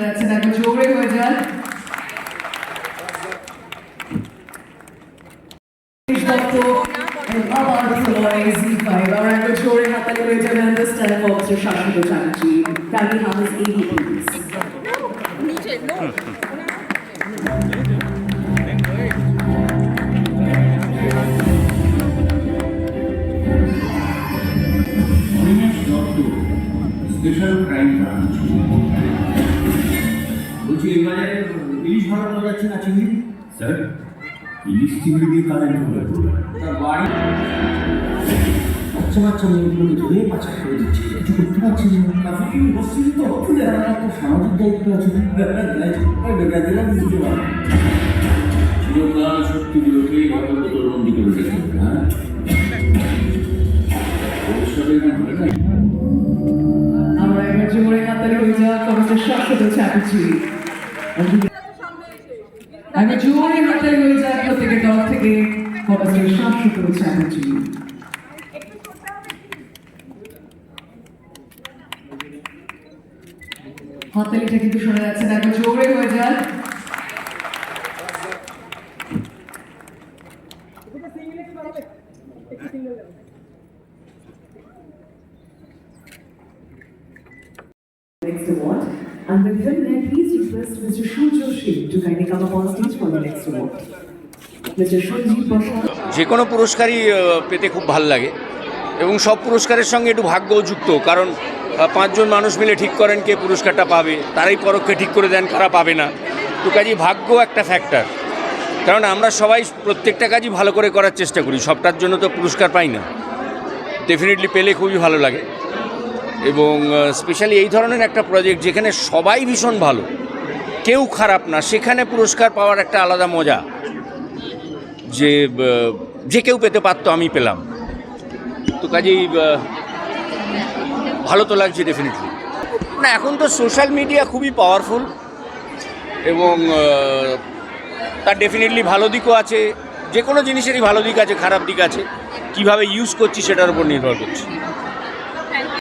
শুনে যাচ্ছেন একবার জোরে হয়ে যান দত্ত এবং আবার বলছি এই বাজারে ইলিশ ভাড়া পাওয়া যাচ্ছে না চিংড়ি? স্যার ইলিশ চিংড়ি দিয়ে কারেন্ট হবে তার বাড়ি? বাচ্চা বাচ্চা মেয়েগুলোকে ধরে পাচার করে দিচ্ছে। কিছু করতে পারছি না। ট্রাফিক বসছি তো? খুলে আমার একটা সামাজিক দায়িত্ব আছে। বেকার দিলাম বুঝতে পারলাম চিরকাল শক্তিগুলোকে এভাবে তোরবন্দি করে রেখে হ্যাঁ? হাতালি হয়ে যাওয়া অফিসার একবার জোরে হাতালি হয়ে যাক প্রত্যেকের তরফ থেকে। অফিসার শাসিত চ্যাটার্জি হাতালিটা কিন্তু শোনা যাচ্ছে না, একবার জোরে হয়ে যান। Next award. And with him there, please request Mr. Shu Joshi to kindly come up on stage for the next award. যে কোনো পুরস্কারই পেতে খুব ভালো লাগে। এবং সব পুরস্কারের সঙ্গে একটু ভাগ্যও যুক্ত কারণ পাঁচজন মানুষ মিলে ঠিক করেন কে পুরস্কারটা পাবে তারাই পরোক্ষে ঠিক করে দেন কারা পাবে না। তো কাজেই ভাগ্য একটা ফ্যাক্টর কারণ আমরা সবাই প্রত্যেকটা কাজই ভালো করে করার চেষ্টা করি সবটার জন্য তো পুরস্কার পাই না। ডেফিনেটলি পেলে খুবই ভালো লাগে। এবং স্পেশালি এই ধরনের একটা প্রজেক্ট যেখানে সবাই ভীষণ ভালো, কেউ খারাপ না, সেখানে পুরস্কার পাওয়ার একটা আলাদা মজা যে যে কেউ পেতে পারতো, আমি পেলাম। তো কাজেই ভালো তো লাগছে ডেফিনেটলি না, এখন তো সোশ্যাল মিডিয়া খুবই পাওয়ারফুল এবং তার ডেফিনেটলি ভালো দিকও আছে, যে কোনো জিনিসেরই ভালো দিক আছে, খারাপ দিক আছে, কীভাবে ইউজ করছি সেটার উপর নির্ভর করছে।